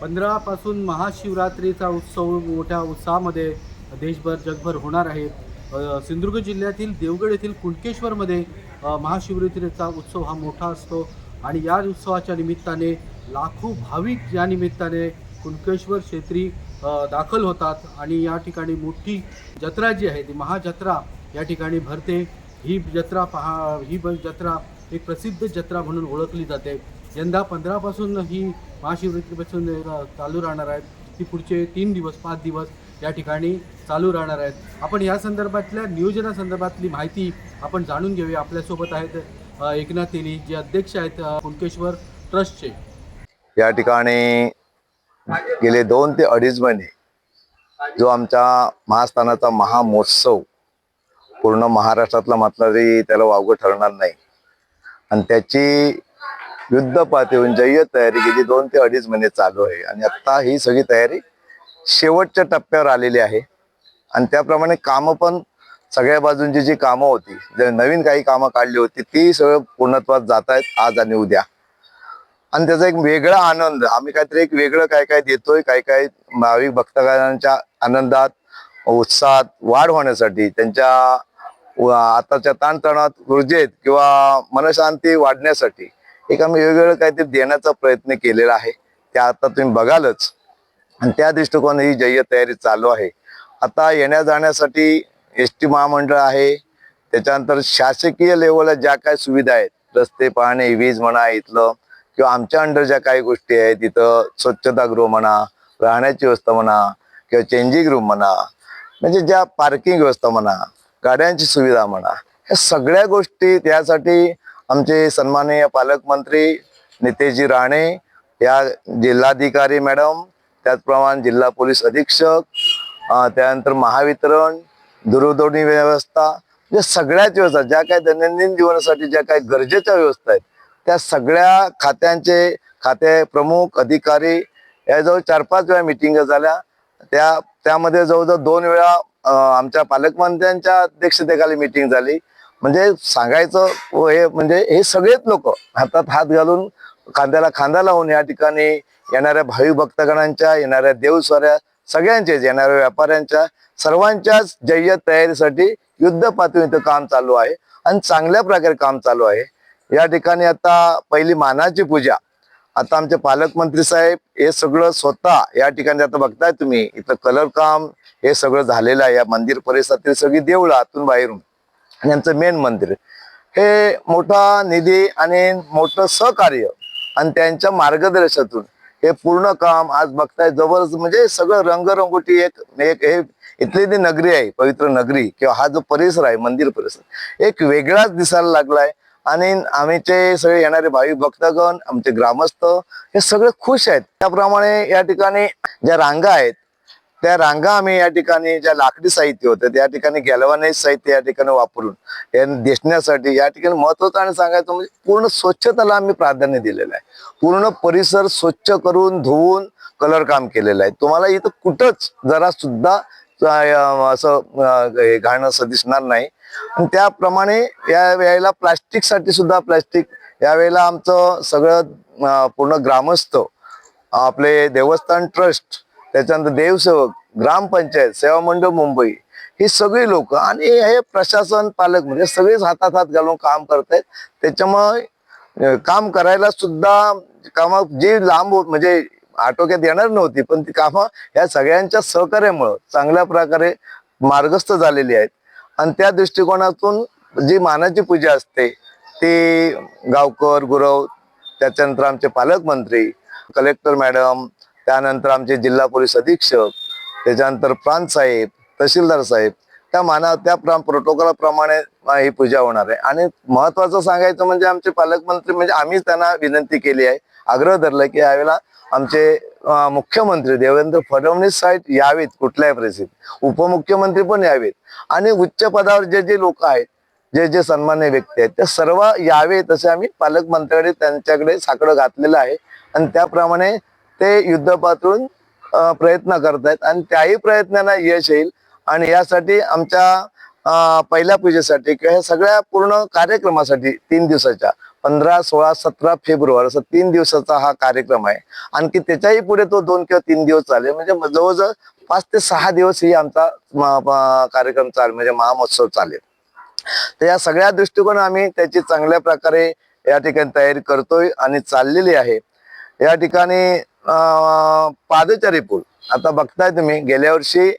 पंधरापासून महाशिवरात्रीचा उत्सव मोठ्या उत्साहामध्ये देशभर जगभर होणार आहे. सिंधुदुर्ग जिल्ह्यातील देवगड येथील कुणकेश्वरमध्ये महाशिवरात्रीचा उत्सव हा मोठा असतो. आणि या उत्सवाच्या निमित्ताने लाखो भाविक या निमित्ताने कुणकेश्वर क्षेत्री दाखल होतात. आणि या ठिकाणी मोठी जत्रा जी आहे ती महाजत्रा या ठिकाणी भरते. ही जत्रा पहा ही ब- जत्रा एक प्रसिद्ध जत्रा म्हणून ओळखली जाते. यंदा पंधरापासून ही महाशिवरात्रीपासून रा- चालू राहणार आहेत. ती पुढचे तीन दिवस पाच दिवस या ठिकाणी चालू राहणार आहेत. आपण या संदर्भातल्या नियोजनासंदर्भातली माहिती आपण जाणून घेऊया. आपल्यासोबत आहेत एकनाथ तेली जे अध्यक्ष आहेत कुणकेश्वर ट्रस्टचे. या ठिकाणी गेले दोन ते अडीच महिने जो आमच्या महास्थानाचा महामहोत्सव पूर्ण महाराष्ट्रातला म्हटलं तरी त्याला वावगं ठरणार नाही. आणि त्याची युद्ध पातळीहून म्हणजे जय्य तयारी गेली दोन ते अडीच महिने चालू आहे. आणि आता ही सगळी तयारी शेवटच्या टप्प्यावर आलेली आहे. आणि त्याप्रमाणे कामं पण सगळ्या बाजूंची जी कामं होती जे नवीन काही कामं काढली होती ती सगळं पूर्णत्वात जात आहेत आज आणि उद्या. आणि त्याचा एक वेगळा आनंद आम्ही काहीतरी एक वेगळं काय काय देतोय काय काय भाविक भक्तगणांच्या आनंदात उत्साहात वाढ होण्यासाठी त्यांच्या आताच्या ताणतणावात ऊर्जेत किंवा मनशांती वाढण्यासाठी एक आम्ही वेगवेगळं काहीतरी देण्याचा प्रयत्न केलेला आहे. ते आता तुम्ही बघालच. आणि त्या दृष्टिकोन ही जय्य तयारी चालू आहे. आता येण्या जाण्यासाठी एस टी महामंडळ आहे. त्याच्यानंतर शासकीय लेवलला ज्या काही सुविधा आहेत रस्ते पाहणे वीज म्हणा इथलं किंवा आमच्या अंडर ज्या काही गोष्टी आहेत तिथं स्वच्छतागृह म्हणा राहण्याची व्यवस्था म्हणा किंवा चेंजिंग रूम म्हणा म्हणजे ज्या पार्किंग व्यवस्था म्हणा गाड्यांची सुविधा म्हणा ह्या सगळ्या गोष्टी त्यासाठी आमचे सन्माननीय पालकमंत्री नितेशजी राणे या जिल्हाधिकारी मॅडम त्याचप्रमाणे जिल्हा पोलीस अधीक्षक त्यानंतर महावितरण दूरध्वनी व्यवस्था या सगळ्याच व्यवस्था ज्या काही दैनंदिन जीवनासाठी ज्या काही गरजेच्या व्यवस्था आहेत त्या सगळ्या खात्यांचे खाते प्रमुख अधिकारी या जवळ चार पाच वेळा मिटिंग झाल्या. त्या त्यामध्ये जवळजवळ दोन वेळा आमच्या पालकमंत्र्यांच्या अध्यक्षतेखाली मिटिंग झाली. म्हणजे सांगायचं हे म्हणजे हे सगळेच लोक हातात हात घालून खांद्याला खांदा लावून या ठिकाणी येणाऱ्या भावी भक्तगणांच्या येणाऱ्या देवस्वाऱ्या सगळ्यांचेच येणाऱ्या व्यापाऱ्यांच्या सर्वांच्याच जय्य तयारीसाठी युद्ध पातळी इथं काम चालू आहे आणि चांगल्या प्रकारे काम चालू आहे. या ठिकाणी आता पहिली मानाची पूजा. आता आमचे पालकमंत्री साहेब हे सगळं स्वतः या ठिकाणी आता बघताय तुम्ही इथं कलर काम हे सगळं झालेलं आहे. या मंदिर परिसरातील सगळी देवळं आतून बाहेरून. यांचं मेन मंदिर. हे मोठा निधी आणि मोठं सहकार्य आणि त्यांच्या मार्गदर्शनातून हे पूर्ण काम आज बघताय. जवळच म्हणजे सगळं रंगरंगोटी एक एक हे इथली ती नगरी आहे पवित्र नगरी किंवा हा जो परिसर आहे मंदिर परिसर एक वेगळाच दिसायला लागलाय. आणि आम्हीचे सगळे येणारे भाविक भक्तगण आमचे ग्रामस्थ हे सगळे खुश आहेत. त्याप्रमाणे या ठिकाणी ज्या रांगा आहेत त्या रांगा आम्ही या ठिकाणी ज्या लाकडी साहित्य होतं त्या ठिकाणी गॅल्वनाइज साहित्य या ठिकाणी वापरून हे दिसण्यासाठी या ठिकाणी महत्वाचं आणि सांगायचं म्हणजे पूर्ण स्वच्छतेला आम्ही प्राधान्य दिलेलं आहे. पूर्ण परिसर स्वच्छ करून धुवून कलर काम केलेलं आहे. तुम्हाला इथं कुठंच जरा सुद्धा असं घाण असं दिसणार नाही. त्याप्रमाणे या वेळेला प्लास्टिकसाठी सुद्धा प्लास्टिक यावेळेला आमचं सगळं पूर्ण ग्रामस्थ आपले देवस्थान ट्रस्ट त्याच्यानंतर देवसेवक ग्रामपंचायत सेवा मंडळ मुंबई ही सगळी लोक आणि हे प्रशासन पालक म्हणजे सगळेच हातात हात घालून काम करतायत. त्याच्यामुळे काम करायला सुद्धा काम जी लांब होत- म्हणजे आटोक्यात येणार नव्हती पण ती कामं या सगळ्यांच्या सहकार्यामुळं चांगल्या प्रकारे मार्गस्थ झालेली आहेत. आणि त्या दृष्टिकोनातून जी मानाची पूजा असते ती गावकर गुरव त्याच्यानंतर आमचे पालकमंत्री कलेक्टर मॅडम त्यानंतर आमचे जिल्हा पोलीस अधीक्षक त्याच्यानंतर प्रांत साहेब तहसीलदार साहेब त्या माना त्या प्रोटोकॉलप्रमाणे ही पूजा होणार आहे. आणि महत्वाचं सांगायचं म्हणजे आमचे पालकमंत्री म्हणजे आम्हीच त्यांना विनंती केली आहे आग्रह धरलाय की यावेळेला आमचे मुख्यमंत्री देवेंद्र फडणवीस साहेब यावेत कुठल्याही परिस्थितीत. उपमुख्यमंत्री पण यावेत. आणि उच्च पदावर जे जे लोक आहेत जे जे सन्मान्य व्यक्ती आहेत ते सर्व यावेत असे आम्ही पालकमंत्र्याकडे त्यांच्याकडे साकडं घातलेलं आहे. आणि त्याप्रमाणे ते युद्ध पातळून प्रयत्न करतायत आणि त्याही प्रयत्नांना यश येईल. आणि यासाठी आमच्या पहिल्या पूजेसाठी किंवा ह्या सगळ्या पूर्ण कार्यक्रमासाठी तीन दिवसाच्या पंधरा सोळा सतरा फेब्रुवारी असं तीन दिवसाचा हा कार्यक्रम आहे. आणखी त्याच्याही पुढे तो दोन किंवा तीन दिवस चालेल. म्हणजे जवळजवळ पाच ते सहा दिवस ही आमचा कार्यक्रम चालेल. म्हणजे महामहोत्सव चालेल. तर या सगळ्या दृष्टिकोन आम्ही त्याची चांगल्या प्रकारे या ठिकाणी तयारी करतोय आणि चाललेली आहे. या ठिकाणी पादचारी पूल. आता बघताय तुम्ही गेल्या वर्षी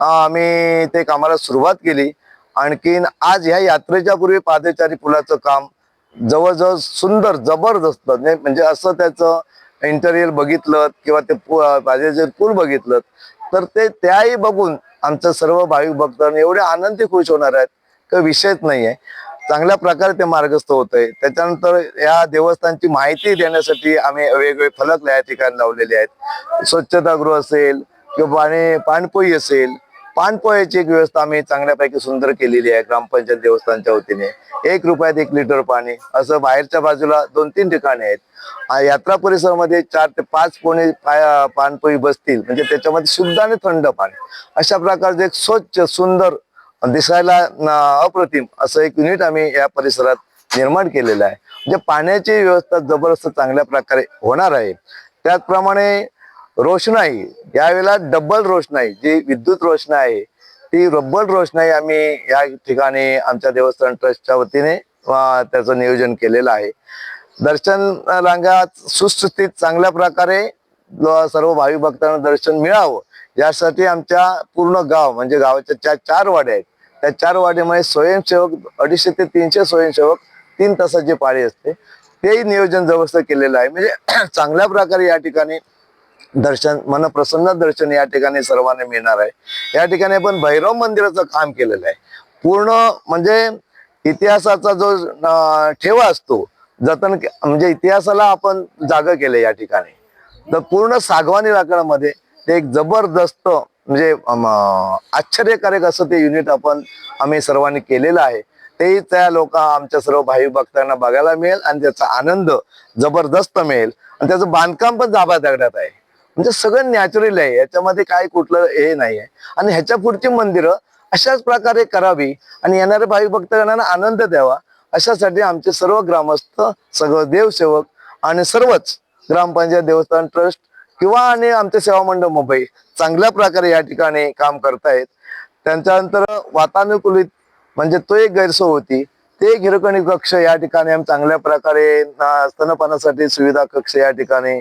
आम्ही ते कामाला सुरुवात केली. आणखीन आज ह्या यात्रेच्या पूर्वी पादचारी पुलाचं काम जवळजवळ सुंदर जबरदस्त म्हणजे, म्हणजे असं त्याचं इंटेरियर बघितलं किंवा ते पादचारी पूल बघितलं तर ते त्याही बघून आमचं सर्व भाविक भक्त एवढे आनंदी खुश होणार आहेत काही विषयच नाहीये. चांगल्या प्रकारे ते मार्गस्थ होत आहे त्याच्यानंतर या देवस्थानची माहिती देण्यासाठी आम्ही वेगवेगळे फलक या ठिकाणी लावलेले आहेत. स्वच्छतागृह असेल किंवा पाणी पाणपोई असेल पाणपोयाची एक व्यवस्था आम्ही चांगल्यापैकी सुंदर केलेली आहे ग्रामपंचायत देवस्थानच्या वतीने. एक रुपयात एक लिटर पाणी असं बाहेरच्या बाजूला दोन तीन ठिकाणी आहेत. यात्रा परिसरामध्ये चार ते पाच पोणे पाणपोई बसतील म्हणजे त्याच्यामध्ये शुद्ध आणि थंड पाणी. अशा प्रकारचे एक स्वच्छ सुंदर दिसायला अप्रतिम असं एक युनिट आम्ही या परिसरात निर्माण केलेलं आहे. म्हणजे पाण्याची व्यवस्था जबरदस्त चांगल्या प्रकारे होणार आहे. त्याचप्रमाणे रोषणाई यावेळेला डब्बल रोषणाई जी विद्युत रोषणाई आहे ती रब्बल रोषणाई आम्ही या ठिकाणी आमच्या देवस्थान ट्रस्टच्या वतीने त्याचं नियोजन केलेलं आहे. दर्शन रांगात सुस्थितीत चांगल्या प्रकारे सर्व भावी भक्तांना दर्शन मिळावं यासाठी आमच्या पूर्ण गाव म्हणजे गावाच्या ज्या चार वाड्या आहेत त्या चार वाड्यामध्ये स्वयंसेवक अडीचशे ते तीनशे स्वयंसेवक तीन तासाची पाळी असते. तेही नियोजन जबरदस्त केलेलं आहे. म्हणजे चांगल्या प्रकारे या ठिकाणी दर्शन मन प्रसन्न दर्शन या ठिकाणी सर्वांना मिळणार आहे. या ठिकाणी पण भैरव मंदिराचं काम केलेलं आहे. पूर्ण म्हणजे इतिहासाचा जो ठेवा असतो जतन म्हणजे इतिहासाला आपण जागा केलं या ठिकाणी. तर पूर्ण सागवानी लाकडामध्ये ते एक जबरदस्त म्हणजे आश्चर्यकारक असं ते युनिट आपण आम्ही सर्वांनी केलेलं आहे. तेही त्या लोक आमच्या सर्व भाई भक्तांना बघायला मिळेल आणि त्याचा आनंद जबरदस्त मिळेल. आणि त्याचं बांधकाम पण जाबा दगडात आहे. म्हणजे सगळं नॅचरल आहे. याच्यामध्ये काय कुठलं हे नाही आहे आणि ह्याच्या पुढची मंदिरं अशाच प्रकारे करावी आणि येणाऱ्या भावी भक्तांना आनंद द्यावा अशासाठी आमचे सर्व ग्रामस्थ सगळं देवसेवक आणि सर्वच ग्रामपंचायत देवस्थान ट्रस्ट किंवा आणि आमचे सेवा मंडळ मुंबई चांगल्या प्रकारे या ठिकाणी काम करतायत. त्यांच्यानंतर वातानुकूलित म्हणजे तो एक गैरसोय होती. ते एक हिरकणी कक्ष या ठिकाणी आम्ही चांगल्या प्रकारे स्तनपानासाठी सुविधा कक्ष या ठिकाणी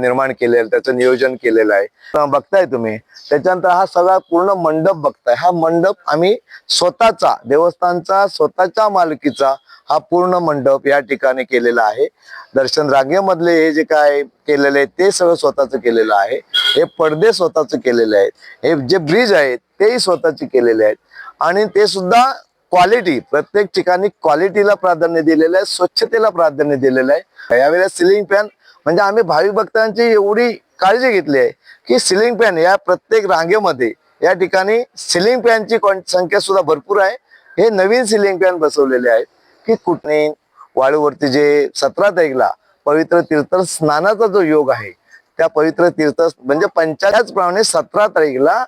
निर्माण केलेलं त्याचं नियोजन केलेलं आहे. बघताय तुम्ही त्याच्यानंतर हा सगळा पूर्ण मंडप बघताय. हा मंडप आम्ही स्वतःचा देवस्थानचा स्वतःच्या मालकीचा हा पूर्ण मंडप या ठिकाणी केलेला आहे. दर्शन रांगेमधले हे जे काय केलेले आहे ते सगळं स्वतःच केलेलं आहे. हे पडदे स्वतःच केलेले आहेत. हे जे ब्रिज आहेत तेही स्वतःचे केलेले आहेत. आणि ते सुद्धा क्वालिटी प्रत्येक ठिकाणी क्वालिटीला प्राधान्य दिलेलं आहे स्वच्छतेला प्राधान्य दिलेलं आहे. यावेळेला सिलिंग फॅन म्हणजे आम्ही भाविक भक्तांची एवढी काळजी घेतली आहे की सिलिंग फॅन या प्रत्येक रांगेमध्ये या ठिकाणी सिलिंग फॅनची संख्या सुद्धा भरपूर आहे. हे नवीन सिलिंग फॅन बसवलेले आहेत की कुठे वाळूवरती जे सतरा तारीखला पवित्र तीर्थ स्नानाचा जो योग आहे त्या पवित्र तीर्थ म्हणजे पंचायत प्रमाणे सतरा तारीखला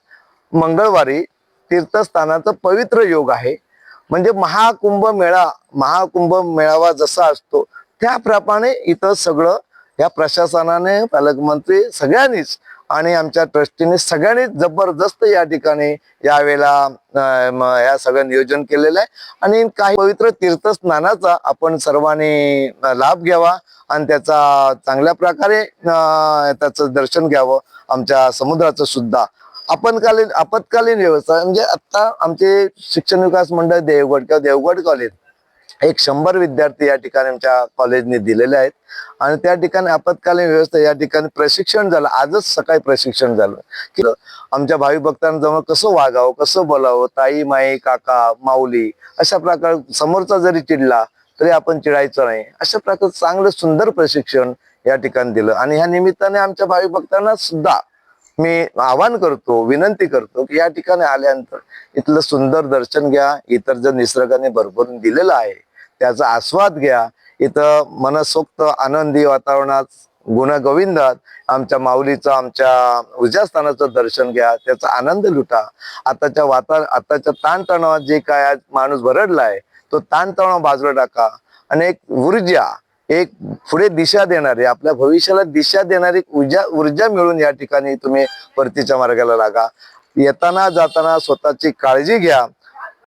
मंगळवारी तीर्थस्थानाचा पवित्र योग आहे. म्हणजे महाकुंभ मेळा महाकुंभ मेळावा जसा असतो त्याप्रमाणे इथं सगळं या प्रशासनाने पालकमंत्री सगळ्यांनीच आणि आमच्या ट्रस्टीने सगळ्यांनीच जबरदस्त या ठिकाणी यावेळेला या सगळं नियोजन केलेलं आहे. आणि काही पवित्र तीर्थस्नानाचा आपण सर्वांनी लाभ घ्यावा आणि त्याचा चांगल्या प्रकारे अं, त्याचं दर्शन घ्यावं आमच्या समुद्राचं सुद्धा. आपत्कालीन आपत्कालीन व्यवस्था म्हणजे आता आमचे शिक्षण विकास मंडळ देवगड किंवा देवगड कॉलेज एक शंभर विद्यार्थी या ठिकाणी आमच्या कॉलेजने दिलेले आहेत. आणि त्या ठिकाणी आपत्कालीन व्यवस्था या ठिकाणी प्रशिक्षण झालं. आजच सकाळी प्रशिक्षण झालं. की आमच्या भावी भक्तांजवळ कसं वागावं कसं बोलावं ताई माई काका माऊली अशा प्रकार समोरचा जरी चिडला तरी आपण चिडायचं नाही. अशा प्रकारचं चांगलं सुंदर प्रशिक्षण या ठिकाणी दिलं. आणि ह्या निमित्ताने आमच्या भावी भक्तांना सुद्धा मी आवाहन करतो विनंती करतो की या ठिकाणी आल्यानंतर इथलं सुंदर दर्शन घ्या. इतर जर निसर्गाने भरभरून दिलेलं आहे त्याचा आस्वाद घ्या. इथं मनसोक्त आनंदी वातावरणात गुणगोविंदात आमच्या माऊलीचं आमच्या उजास्थानाचं दर्शन घ्या. त्याचा आनंद लुटा. आताच्या वाता आताच्या ताणतणावात जे काय माणूस भरडला आहे तो ताणतणाव बाजूला टाका. आणि एक ऊर्जा एक पुढे दिशा देणारी आपल्या भविष्याला दिशा देणारी ऊर्जा ऊर्जा मिळून या ठिकाणी तुम्ही परतीच्या मार्गाला लागा. येताना जाताना स्वतःची काळजी घ्या.